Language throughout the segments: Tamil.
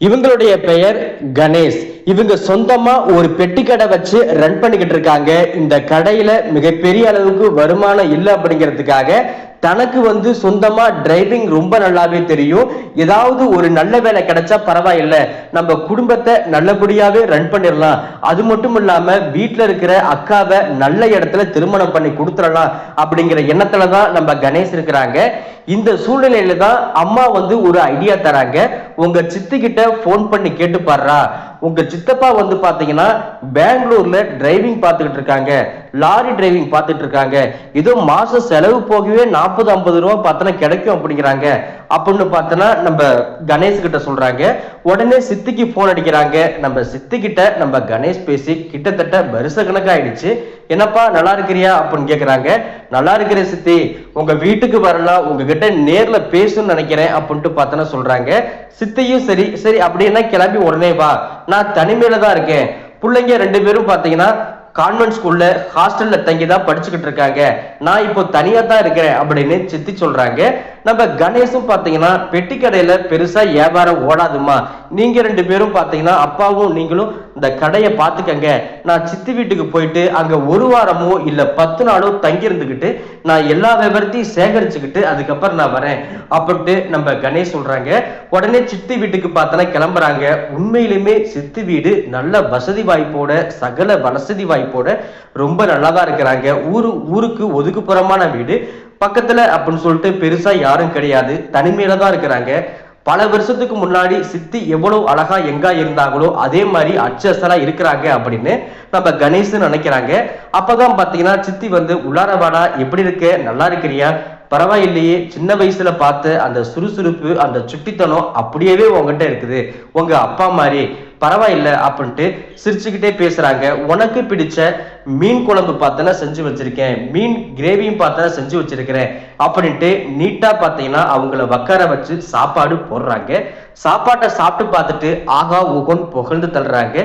இவங்களுடைய பெயர் கணேஷ். இவங்க சொந்தமா ஒரு பெட்டி கடை வச்சு ரன் பண்ணிக்கிட்டு இருக்காங்க. இந்த கடையில மிகப்பெரிய அளவுக்கு வருமானம் இல்லை அப்படிங்கிறதுக்காக தனக்கு வந்து சொந்தமா டிரைவிங் ரொம்ப நல்லாவே தெரியும். ஏதாவது ஒரு நல்ல வேலை கிடைச்சா பரவாயில்ல. நம்ம குடும்பத்தை நல்லபடியாவே ரன் பண்ணிடலாம். அது மட்டும் இல்லாம வீட்டுல இருக்கிற அக்காவை நல்ல இடத்துல திருமணம் பண்ணி கொடுத்துடலாம் அப்படிங்கிற எண்ணத்துல தான் நம்ம கணேஷ் இருக்கிறாங்க. இந்த சூழ்நிலையில தான் அம்மா வந்து ஒரு ஐடியா தராங்க. உங்க சித்தி கிட்ட போன் பண்ணி கேட்டு பாடுறா. உங்க சித்தப்பா வந்து பாத்தீங்கன்னா பெங்களூர்ல டிரைவிங் பார்த்துக்கிட்டு இருக்காங்க. லாரி டிரைவிங் பார்த்துட்டு இருக்காங்க. ஏதோ மாசம் செலவு போகவே நாற்பது ஐம்பது ரூபா பார்த்தனா கிடைக்கும் அப்படிங்கிறாங்க. அப்படின்னு பார்த்தோன்னா நம்ம கணேஷ் கிட்ட சொல்றாங்க. உடனே சித்திக்கு போன் அடிக்கிறாங்க. நம்ம சித்தி கிட்ட நம்ம கணேஷ் பேசி கிட்டத்தட்ட வருஷ கணக்காயிடுச்சு. என்னப்பா நல்லா இருக்கிறியா? அப்படின்னு கேட்குறாங்க நல்லா இருக்கிற சித்தி. உங்க வீட்டுக்கு வரலாம். உங்ககிட்ட நேர்ல பேசணும்னு நினைக்கிறேன் அப்படின்ட்டு பார்த்தோன்னா சொல்றாங்க. சித்தியும் சரி. சரி அப்படின்னா கிளம்பி உடனே வா. நான் தனிமையில தான் இருக்கேன். பிள்ளைங்க ரெண்டு பேரும் பாத்தீங்கன்னா கான்வென்ட் ஸ்கூல்ல ஹாஸ்டல்ல தங்கி தான் படிச்சுக்கிட்டு இருக்காங்க. நான் இப்போ தனியா தான் இருக்கிறேன் அப்படின்னு சித்தி சொல்றாங்க. நம்ம கணேஷும் பாத்தீங்கன்னா பெட்டி கடையில பெருசா வியாபாரம் ஓடாதுமா நீங்க ரெண்டு பேரும் பாத்தீங்கன்னா அப்பாவும் நீங்களும் இந்த கடையை பார்த்துக்கங்க. நான் சித்தி வீட்டுக்கு போயிட்டு அங்கே ஒரு வாரமோ இல்லை பத்து நாளோ தங்கியிருந்துக்கிட்டு நான் எல்லா விவரத்தையும் சேகரிச்சுக்கிட்டு அதுக்கப்புறம் நான் வரேன். அப்படின்ட்டு நம்ம கணேஷ் சொல்கிறாங்க உடனே சித்தி வீட்டுக்கு பார்த்தோன்னா கிளம்புறாங்க. உண்மையிலுமே சித்தி வீடு நல்ல வசதி வாய்ப்போட சகல வசதி வாய்ப்போட ரொம்ப நல்லா தான் இருக்கிறாங்க. ஊரு ஊருக்கு ஒதுக்குப்புறமான வீடு. பக்கத்தில் அப்படின்னு சொல்லிட்டு பெருசாக யாரும் கிடையாது. தனிமையில தான் இருக்கிறாங்க. பல வருஷத்துக்கு முன்னாடி சித்தி எவ்வளவு அழகா எங்கா இருந்தாங்களோ அதே மாதிரி அச்சசலா இருக்கிறாங்க அப்படின்னு நம்ம கணேஷ் நினைக்கிறாங்க. அப்பதான் பாத்தீங்கன்னா சித்தி வந்து உள்ளாரவாடா எப்படி இருக்க? நல்லா இருக்கிறியா? பரவாயில்லையே சின்ன வயசுல பார்த்த அந்த சுறுசுறுப்பு அந்த சுட்டித்தனம் அப்படியேவே உங்ககிட்ட இருக்குது. உங்க அப்பா மாதிரி. பரவாயில்ல அப்படின்ட்டு சிரிச்சுக்கிட்டே பேசுறாங்க. உனக்கு பிடிச்ச மீன் குழம்பு பார்த்தனா செஞ்சு வச்சிருக்கேன். மீன் கிரேவியும் பார்த்தனா செஞ்சு வச்சிருக்கிறேன். அப்படின்ட்டு நீட்டா பார்த்தீங்கன்னா அவங்கள உட்கார வச்சு சாப்பாடு போடுறாங்க. சாப்பாட்டை சாப்பிட்டு பார்த்துட்டு ஆகா ஊகோன்னு புகழ்ந்து தள்ளுறாங்க.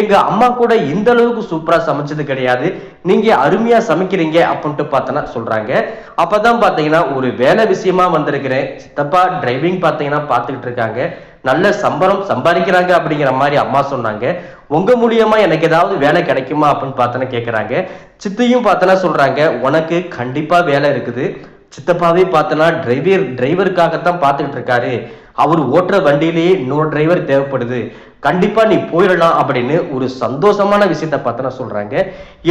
எங்க அம்மா கூட இந்த அளவுக்கு சூப்பரா சமைச்சது கிடையாது. நீங்க அருமையா சமைக்கிறீங்க அப்படின்ட்டு பார்த்தனா சொல்றாங்க. அப்பதான் பாத்தீங்கன்னா ஒரு வேலை விஷயமா வந்திருக்கிறேன். சித்தப்பா டிரைவிங் பாத்தீங்கன்னா பார்த்துக்கிட்டு இருக்காங்க. நல்ல சம்பளம் சம்பாதிக்கிறாங்க அப்படிங்கிற மாதிரி அம்மா சொன்னாங்க. உங்க மூலியமா எனக்கு ஏதாவது வேலை கிடைக்குமா அப்படின்னு பார்த்தோன்னா கேட்குறாங்க சித்தியும் பார்த்தனா சொல்றாங்க உனக்கு கண்டிப்பா வேலை இருக்குது. சித்தப்பாவே பார்த்தனா டிரைவர் டிரைவருக்காகத்தான் பார்த்துக்கிட்டு இருக்காரு. அவர் ஓட்டுற வண்டியிலேயே இன்னொரு டிரைவர் தேவைப்படுது. கண்டிப்பா நீ போயிடலாம் அப்படின்னு ஒரு சந்தோஷமான விஷயத்த பார்த்தனா சொல்றாங்க.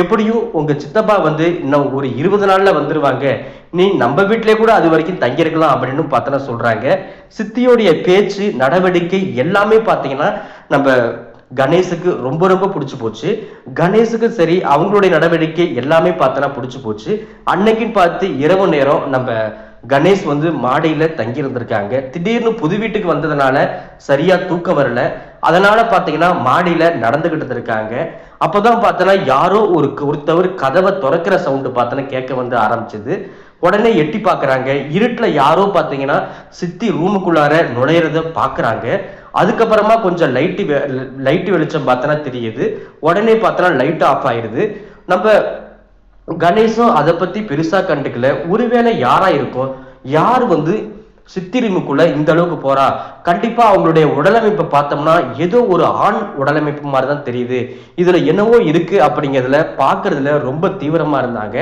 எப்படியும் உங்க சித்தப்பா வந்து இன்னும் ஒரு இருபது நாள்ல வந்துருவாங்க. நீ நம்ம வீட்டிலே கூட அது வரைக்கும் தங்கியிருக்கலாம் அப்படின்னு பார்த்தனா சொல்றாங்க. சித்தியோடைய பேச்சு நடவடிக்கை எல்லாமே பார்த்தீங்கன்னா நம்ம கணேஷுக்கு ரொம்ப ரொம்ப பிடிச்சு போச்சு. கணேஷுக்கு சரி அவங்களுடைய நடவடிக்கை எல்லாமே பார்த்தனா பிடிச்சு போச்சு. அன்னைக்குன்னு பார்த்து இரவு நேரம் நம்ம கணேஷ் வந்து மாடையில தங்கி இருந்திருக்காங்க. திடீர்னு புது வீட்டுக்கு வந்ததுனால சரியா தூக்கம் வரல. அதனால பாத்தீங்கன்னா மாடியில நடந்துகிட்டு இருக்காங்க அப்பதான் பார்த்தோன்னா யாரோ ஒரு ஒருத்தவர் கதவை திறக்கிற சவுண்டு பார்த்தோன்னா கேட்க வந்து ஆரம்பிச்சது. உடனே எட்டி பார்க்குறாங்க இருட்டுல யாரோ பார்த்தீங்கன்னா சித்தி ரூமுக்குள்ளார நுழையிறத பார்க்குறாங்க அதுக்கப்புறமா கொஞ்சம் லைட்டு லைட்டு வெளிச்சம் பார்த்தோன்னா தெரியுது. உடனே பார்த்தோன்னா லைட் ஆஃப் ஆயிடுது. நம்ம கணேஷும் அதை பத்தி பெருசா கண்டுக்கல. ஒருவேளை யாரா இருக்கும் யார் வந்து சித்திரிமுக்குள்ள இந்த அளவுக்கு போறா? கண்டிப்பா அவங்களுடைய உடலமைப்பை பார்த்தோம்னா ஏதோ ஒரு ஆண் உடலமைப்பு மாதிரி தான் தெரியுது. இதுல என்னவோ இருக்கு அப்படிங்கிறதுல பாக்குறதுல ரொம்ப தீவிரமா இருந்தாங்க.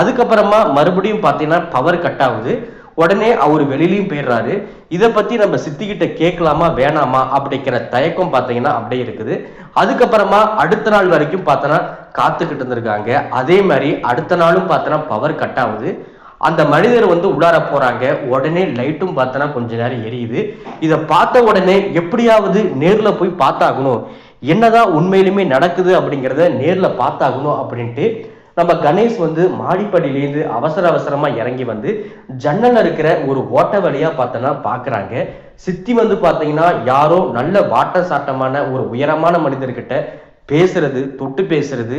அதுக்கப்புறமா மறுபடியும் பார்த்தீங்கன்னா பவர் கட் ஆகுது. உடனே அவர் வெளியிலையும் போயிடுறாரு. இதை பத்தி நம்ம சித்திக்கிட்ட கேட்கலாமா வேணாமா அப்படிங்கிற தயக்கம் பார்த்தீங்கன்னா அப்படியே இருக்குது. அதுக்கப்புறமா அடுத்த நாள் வரைக்கும் பார்த்தோன்னா காத்துக்கிட்டு இருந்திருக்காங்க. அதே மாதிரி அடுத்த நாளும் பார்த்தோன்னா பவர் கட் ஆகுது. அந்த மனிதர் வந்து உள்ளார போறாங்க. உடனே லைட்டும் பார்த்தோன்னா கொஞ்ச நேரம் எரியுது. இதை பார்த்த உடனே எப்படியாவது நேர்ல போய் பார்த்தாகணும். என்னதான் உண்மையிலுமே நடக்குது அப்படிங்கிறத நேர்ல பார்த்தாகணும் அப்படின்ட்டு நம்ம கணேஷ் வந்து மாடிப்படியிலேருந்து அவசர அவசரமா இறங்கி வந்து ஜன்னல்ல இருக்கிற ஒரு ஓட்ட வழியா பார்த்தோன்னா பாக்குறாங்க சித்தி வந்து பார்த்தீங்கன்னா யாரோ நல்ல வாட்ட சாட்டமான ஒரு உயரமான மனிதர்கிட்ட பேசுறது தொட்டு பேசுறது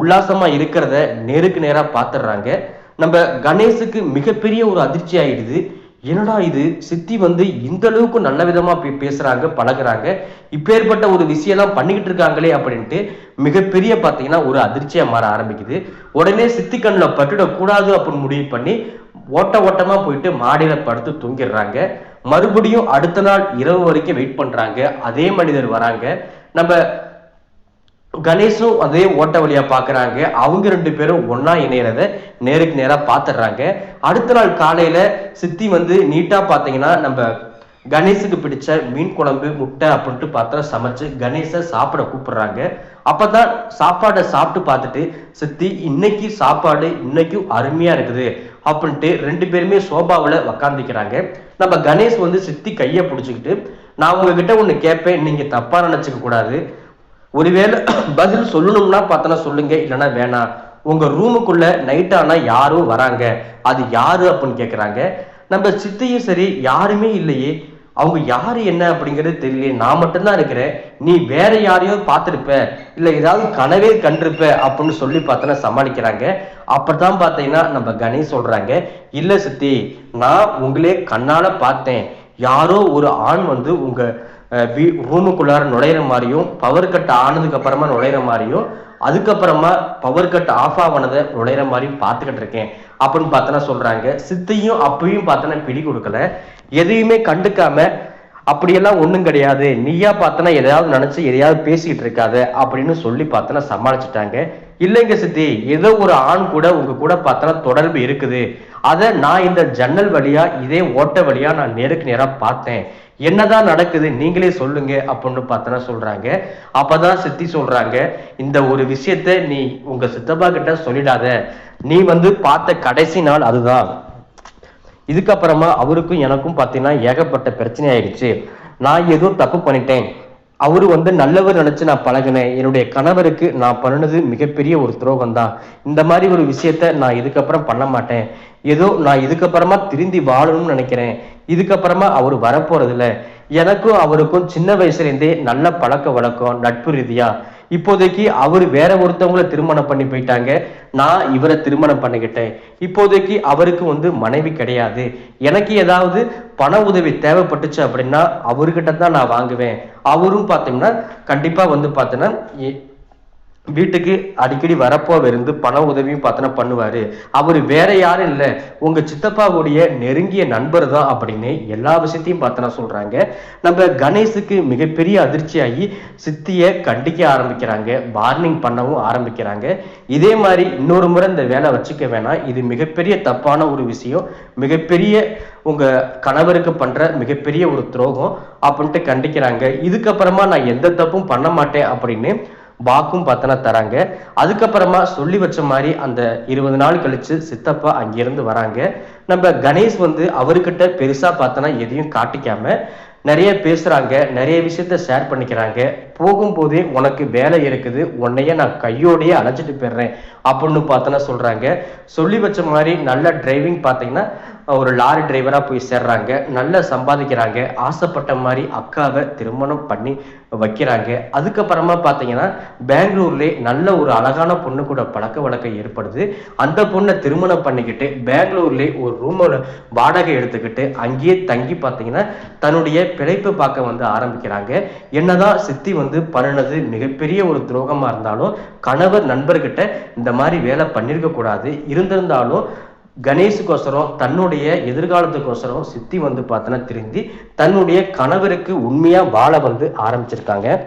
உல்லாசமா இருக்கிறத நேருக்கு நேரா பாத்துடுறாங்க நம்ம கணேஷுக்கு மிகப்பெரிய ஒரு அதிர்ச்சி ஆயிடுது. என்னடா இது? சித்தி வந்து இந்த அளவுக்கு நல்ல விதமா பேசுறாங்க பழகுறாங்க. இப்பேற்பட்ட ஒரு விஷயம்லாம் பண்ணிக்கிட்டு இருக்காங்களே அப்படின்ட்டு மிகப்பெரிய பார்த்தீங்கன்னா ஒரு அதிர்ச்சியா மாற ஆரம்பிக்குது. உடனே சித்தி கண்ணில் பட்டுடக்கூடாது அப்படின்னு முடிவு பண்ணி ஓட்ட ஓட்டமா போயிட்டு மாடியில படுத்து தூங்கிடுறாங்க. மறுபடியும் அடுத்த நாள் இரவு வரைக்கும் வெயிட் பண்றாங்க. அதே மனிதர் வராங்க. நம்ம கணேஷும் அதே ஓட்ட வழியா பாக்குறாங்க. அவங்க ரெண்டு பேரும் ஒன்னா இணையறத நேருக்கு நேரா பாத்துடுறாங்க அடுத்த நாள் காலையில சித்தி வந்து நீட்டா பாத்தீங்கன்னா நம்ம கணேஷுக்கு பிடிச்ச மீன் குழம்பு முட்டை அப்படின்ட்டு பார்த்தா சமைச்சு கணேஷை சாப்பிட கூப்பிடுறாங்க. அப்பதான் சாப்பாடை சாப்பிட்டு பார்த்துட்டு சித்தி இன்னைக்கு சாப்பாடு இன்னைக்கும் அருமையா இருக்குது. அப்படின்ட்டு ரெண்டு பேருமே சோபாவில் உக்காந்துக்கிறாங்க நம்ம கணேஷ் வந்து சித்தி கையை பிடிச்சிக்கிட்டு நான் உங்ககிட்ட ஒன்று கேட்பேன் நீங்கள் தப்பாக நினச்சிக்க கூடாது. ஒருவேளை பதில் சொல்லணும்னா பார்த்தனா சொல்லுங்க இல்லைன்னா வேணாம் உங்கள் ரூமுக்குள்ள நைட் ஆனால் யாரும் வராங்க. அது யாரு? அப்படின்னு கேட்குறாங்க நம்ம சித்தையும் சரி யாருமே இல்லையே. அவங்க யாரு என்ன அப்படிங்கிறது தெரியல நான் மட்டும்தான் இருக்கிறேன். நீ வேற யாரையோ பார்த்துருப்ப. இல்ல ஏதாவது கனவே கண்டிருப்ப அப்படின்னு சொல்லி பார்த்தனா சமாளிக்கிறாங்க. அப்பதான் பார்த்தீங்கன்னா நம்ம கணேஷ் சொல்றாங்க. இல்ல சித்தி நான் உங்களே கண்ணால பார்த்தேன். யாரோ ஒரு ஆண் வந்து உங்க வீ ரூமுக்குள்ளார நுழையிற மாதிரியும் பவர் கட் ஆனதுக்கு அப்புறமா நுழையிற மாதிரியும் அதுக்கப்புறமா பவர் கட் ஆஃப் ஆனதை நுழையிற மாதிரியும் பார்த்துக்கிட்டு இருக்கேன். அப்படின்னு பார்த்தனா சொல்றாங்க. சித்தையும் அப்பயும் பார்த்தனா பிடி கொடுக்கல. எதையுமே கண்டுக்காம அப்படியெல்லாம் ஒண்ணும் கிடையாது. நீயா பார்த்தனா எதையாவது நினைச்சு எதையாவது பேசிக்கிட்டு இருக்காத அப்படின்னு சொல்லி பார்த்தனா சமாளிச்சுட்டாங்க. இல்லைங்க சித்தி ஏதோ ஒரு ஆண் கூட உங்க கூட பார்த்தனா தொடர்பு இருக்குது. அதை நான் இந்த ஜன்னல் வழியா இதே ஓட்ட வழியா நான் நேருக்கு நேரா பார்த்தேன். என்னதான் நடக்குது நீங்களே சொல்லுங்க அப்படின்னு பார்த்தனா சொல்றாங்க. அப்பதான் சித்தி சொல்றாங்க இந்த ஒரு விஷயத்த நீ உங்க சித்தப்பா கிட்ட சொல்லிடாத. நீ வந்து பார்த்த கடைசி நாள் அதுதான். இதுக்கப்புறமா அவருக்கும் எனக்கும் பார்த்தீங்கன்னா ஏகப்பட்ட பிரச்சனை ஆயிடுச்சு. நான் ஏதோ தப்பு பண்ணிட்டேன். அவரு வந்து நல்லவர் நினைச்சு நான் பழகினேன். என்னுடைய கணவருக்கு நான் பண்ணினது மிகப்பெரிய ஒரு துரோகம் தான் இந்த மாதிரி ஒரு விஷயத்த நான் இதுக்கப்புறம் பண்ண மாட்டேன். ஏதோ நான் இதுக்கப்புறமா திருந்தி வாழணும்னு நினைக்கிறேன். இதுக்கப்புறமா அவர் வரப்போறது இல்லை எனக்கும் அவருக்கும் சின்ன வயசுல இருந்தே நல்ல பழக்க வழக்கம் நட்பு ரீதியா. இப்போதைக்கு அவர் வேற ஒருத்தவங்கள திருமணம் பண்ணி போயிட்டாங்க. நான் இவரை திருமணம் பண்ணிக்கிட்டேன். இப்போதைக்கு அவருக்கு வந்து மனைவி கிடையாது. எனக்கு ஏதாவது பண உதவி தேவைப்பட்டுச்சு அப்படின்னா அவர்கிட்ட தான் நான் வாங்குவேன். அவரும் பார்த்தீங்கன்னா கண்டிப்பா வந்து பார்த்தீங்கன்னா வீட்டுக்கு அடிக்கடி வரப்போ இருந்து பண உதவியும் பார்த்தனா பண்ணுவாரு. அவர் வேற யாரும் இல்ல. உங்க சித்தப்பாவுடைய நெருங்கிய நண்பர் தான் அப்படின்னு எல்லா விஷயத்தையும் பார்த்தனா சொல்றாங்க. நம்ம கணேஷுக்கு மிகப்பெரிய அதிர்ச்சியாகி சித்திய கண்டிக்க ஆரம்பிக்கிறாங்க. வார்னிங் பண்ணவும் ஆரம்பிக்கிறாங்க. இதே மாதிரி இன்னொரு முறை இந்த வேலை வச்சுக்க வேணாம். இது மிகப்பெரிய தப்பான ஒரு விஷயம். மிகப்பெரிய உங்க கணவருக்கு பண்ற மிகப்பெரிய ஒரு துரோகம். அப்படின்ட்டு கண்டிக்கிறாங்க. இதுக்கப்புறமா நான் எந்த தப்பும் பண்ண மாட்டேன் அப்படின்னு வாக்கும் பார்த்தனா தராங்க. அதுக்கப்புறமா சொல்லி வச்ச மாதிரி அந்த இருபது நாள் கழிச்சு சித்தப்பா அங்கிருந்து வராங்க. நம்ம கணேஷ் வந்து அவர்கிட்ட பெருசா பார்த்தனா எதையும் காட்டிக்காம நிறைய பேசுறாங்க நிறைய விஷயத்த ஷேர் பண்ணிக்கிறாங்க. போகும்போதே உனக்கு வேலை இருக்குது உன்னைய நான் கையோடயே அழைச்சிட்டு போயிடுறேன் அப்படின்னு பார்த்தனா சொல்றாங்க. சொல்லி வச்ச மாதிரி நல்ல டிரைவிங் பார்த்தீங்கன்னா ஒரு லாரி டிரைவரா போய் சேர்றாங்க. நல்லா சம்பாதிக்கிறாங்க. ஆசைப்பட்ட மாதிரி அக்காவை திருமணம் பண்ணி வைக்கிறாங்க. அதுக்கப்புறமா பார்த்தீங்கன்னா பெங்களூர்ல நல்ல ஒரு அழகான பொண்ணு கூட பழக்க வழக்கம் ஏற்படுது. அந்த பொண்ணை திருமணம் பண்ணிக்கிட்டு பெங்களூர்ல ஒரு ரூமோட வாடகை எடுத்துக்கிட்டு அங்கேயே தங்கி பார்த்தீங்கன்னா தன்னுடைய பிழைப்பு பார்க்க வந்து ஆரம்பிக்கிறாங்க. என்னதான் சித்தி வந்து பண்ணினது மிகப்பெரிய ஒரு துரோகமா இருந்தாலும் கணவர் நண்பர்கிட்ட இந்த மாதிரி வேலை பண்ணியிருக்க கூடாது இருந்திருந்தாலும் கணேஷுக்கோசரம் தன்னுடைய எதிர்காலத்துக்கோசரம் சித்தி வந்து பார்த்தோன்னா திருந்தி தன்னுடைய கணவருக்கு உண்மையாக வாழ வந்து ஆரம்பிச்சிருக்காங்க.